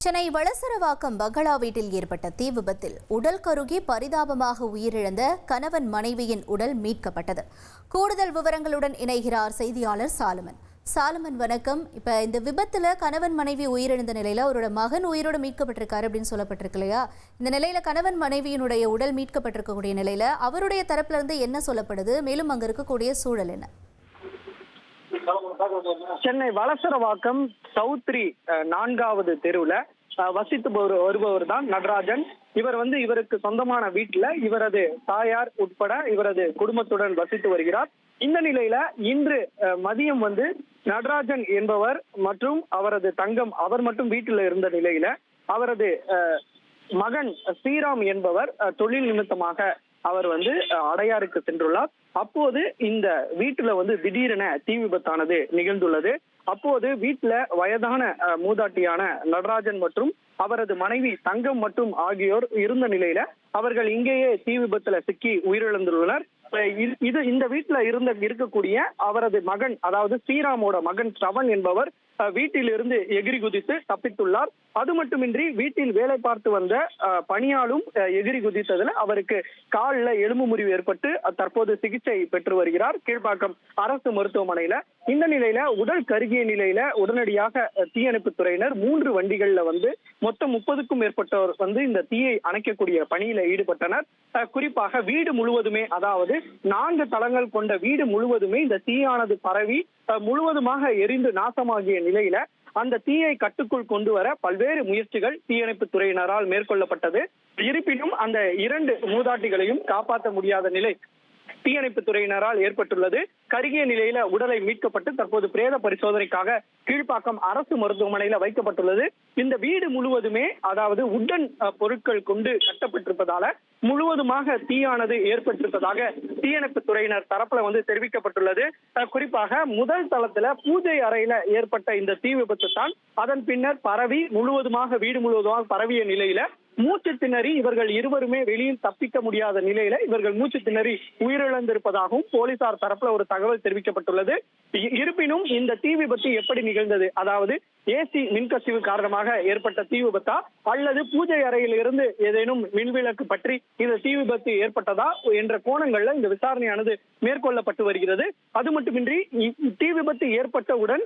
சென்னை வளசரவாக்கம் பங்களா வீட்டில் ஏற்பட்ட தீ விபத்தில் உடல் கருகி பரிதாபமாக உயிரிழந்த கணவன் மனைவியின் உடல் மீட்கப்பட்டது. கூடுதல் விவரங்களுடன் இணைகிறார் செய்தியாளர் சாலமன். சாலமன் வணக்கம். இப்ப இந்த விபத்துல கணவன் மனைவி உயிரிழந்த நிலையில அவரோட மகன் உயிரோடு மீட்கப்பட்டிருக்காரு அப்படின்னு சொல்லப்பட்டிருக்கு இல்லையா? இந்த நிலையில கணவன் மனைவியினுடைய உடல் மீட்கப்பட்டிருக்கக்கூடிய நிலையில அவருடைய தரப்புல இருந்து என்ன சொல்லப்படுது? மேலும் அங்க இருக்கக்கூடிய சூழல் என்ன? சென்னை வலசரவாக்கம் சௌத்ரி நான்காவது தெருவுல வசித்து வரு- வருபவர் தான் நடராஜன். இவர் வந்து இவருக்கு சொந்தமான வீட்டுல இவரது தாயார் உட்பட இவரது குடும்பத்துடன் வசித்து வருகிறார். இந்த நிலையில இன்று மதியம் வந்து நடராஜன் என்பவர் மற்றும் அவரது தங்கம் அவர் மட்டும் வீட்டில் இருந்த நிலையில அவரது மகன் ஸ்ரீராம் என்பவர் தொழில் நிமித்தமாக அவர் வந்து அடையாருக்கு சென்றுள்ளார். அப்போது இந்த வீட்டுல வந்து திடீரென தீ விபத்தானது நிகழ்ந்துள்ளது. அப்போது வீட்டுல வயதான மூதாட்டியான நடராஜன் மற்றும் அவரது மனைவி தங்கம் மற்றும் ஆகியோர் இருந்த நிலையில அவர்கள் இங்கேயே தீ விபத்துல சிக்கி உயிரிழந்துள்ளனர். இது- இது இந்த வீட்டுல இருந்த இருக்கக்கூடிய அவரது மகன் அதாவது ஸ்ரீராமோட மகன் ஸ்ரவன் என்பவர் வீட்டிலிருந்து எகிரி குதித்து தப்பித்துள்ளார். அது மட்டுமின்றி வீட்டில் வேலை பார்த்து வந்த பணியாளும் எகிரி குதித்ததுல அவருக்கு காலில் எலும்பு முறிவு ஏற்பட்டு தற்போது சிகிச்சை பெற்று வருகிறார். கீழ்ப்பாக்கம் அரசு மருத்துவமனையில. இந்த நிலையில உடல் கருகிய நிலையில உடனடியாக தீயணைப்பு துறையினர் மூன்று வண்டிகள்ல வந்து மொத்தம் முப்பதுக்கும் மேற்பட்டோர் வந்து இந்த தீயை அணைக்கக்கூடிய பணியில ஈடுபட்டனர். குறிப்பாக வீடு முழுவதுமே அதாவது நான்கு தளங்கள் கொண்ட வீடு முழுவதுமே இந்த தீயானது பரவி முழுவதுமாக எரிந்து நாசமாகிய நிலையில அந்த தீயை கட்டுக்குள் கொண்டு வர பல்வேறு முயற்சிகள் தீயணைப்பு துறையினரால் மேற்கொள்ளப்பட்டது. இருப்பினும் அந்த இரண்டு மூதாட்டிகளையும் காப்பாற்ற முடியாத நிலை தீயணைப்பு துறையினரால் ஏற்பட்டுள்ளது. கருகிய நிலையில உடலை மீட்கப்பட்டு தற்போது பிரேத பரிசோதனைக்காக கீழ்ப்பாக்கம் அரசு மருத்துவமனையில வைக்கப்பட்டுள்ளது. இந்த வீடு முழுவதுமே அதாவது உடன் பொருட்கள் கொண்டு கட்டப்பட்டிருப்பதால முழுவதுமாக தீயானது ஏற்பட்டிருப்பதாக தீயணைப்பு துறையினர் தரப்புல வந்து தெரிவிக்கப்பட்டுள்ளது. குறிப்பாக முதல் தளத்துல பூஜை அறையில ஏற்பட்ட இந்த தீ விபத்து தான் அதன் பின்னர் பரவி முழுவதுமாக வீடு முழுவதுமாக பரவிய நிலையில மூச்சு திணறி இவர்கள் இருவருமே வெளியில் தப்பிக்க முடியாத நிலையில இவர்கள் மூச்சு திணறி உயிரிழந்திருப்பதாகவும் போலீசார் தரப்புல ஒரு தகவல் தெரிவிக்கப்பட்டுள்ளது. இருப்பினும் இந்த தீ விபத்து எப்படி நிகழ்ந்தது? அதாவது ஏசி மின்கசிவு காரணமாக ஏற்பட்ட தீ விபத்தா? அல்லது பூஜை அறையில் இருந்து ஏதேனும் மின்விளக்கு பற்றி இந்த தீ விபத்து ஏற்பட்டதா? என்ற கோணங்கள்ல இந்த விசாரணையானது மேற்கொள்ளப்பட்டு வருகிறது. அது மட்டுமின்றி தீ விபத்து ஏற்பட்டவுடன்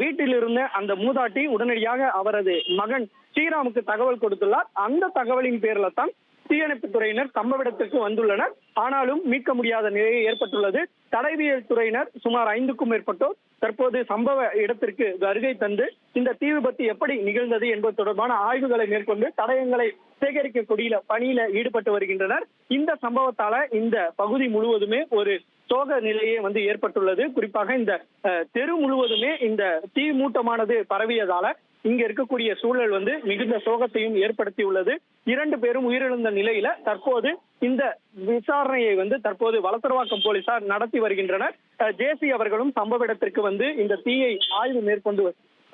வீட்டிலிருந்து அந்த மூதாட்டி உடனடியாக அவரது மகன் ஸ்ரீராமுக்கு தகவல் கொடுத்துள்ளார். அந்த தகவலின் பேரில் தான் தீயணைப்பு துறையினர் சம்பவ இடத்திற்கு வந்துள்ளனர். ஆனாலும் மீட்க முடியாத நிலை ஏற்பட்டுள்ளது. தடயவியல் துறையினர் சுமார் ஐந்துக்கும் மேற்பட்டோர் தற்போது சம்பவ இடத்திற்கு வருகை தந்து இந்த தீ விபத்து எப்படி நிகழ்ந்தது என்பது தொடர்பான ஆய்வுகளை மேற்கொண்டு தடயங்களை சேகரிக்கக்கூடிய பணியில ஈடுபட்டு வருகின்றனர். இந்த சம்பவத்தால இந்த பகுதி முழுவதுமே ஒரு சோக நிலையே வந்து ஏற்பட்டுள்ளது. குறிப்பாக இந்த தெரு முழுவதுமே இந்த தீ மூட்டமானது பரவியதால இங்க இருக்கக்கூடிய சூழல் வந்து மிகுந்த சோகத்தையும் ஏற்படுத்தியுள்ளது. இரண்டு பேரும் உயிரிழந்த நிலையில தற்போது இந்த விசாரணையை வந்து தற்போது வலசரவாக்கம் போலீசார் நடத்தி வருகின்றனர். ஜேசி அவர்களும் சம்பவ இடத்திற்கு வந்து இந்த தீயை ஆய்வு மேற்கொண்டு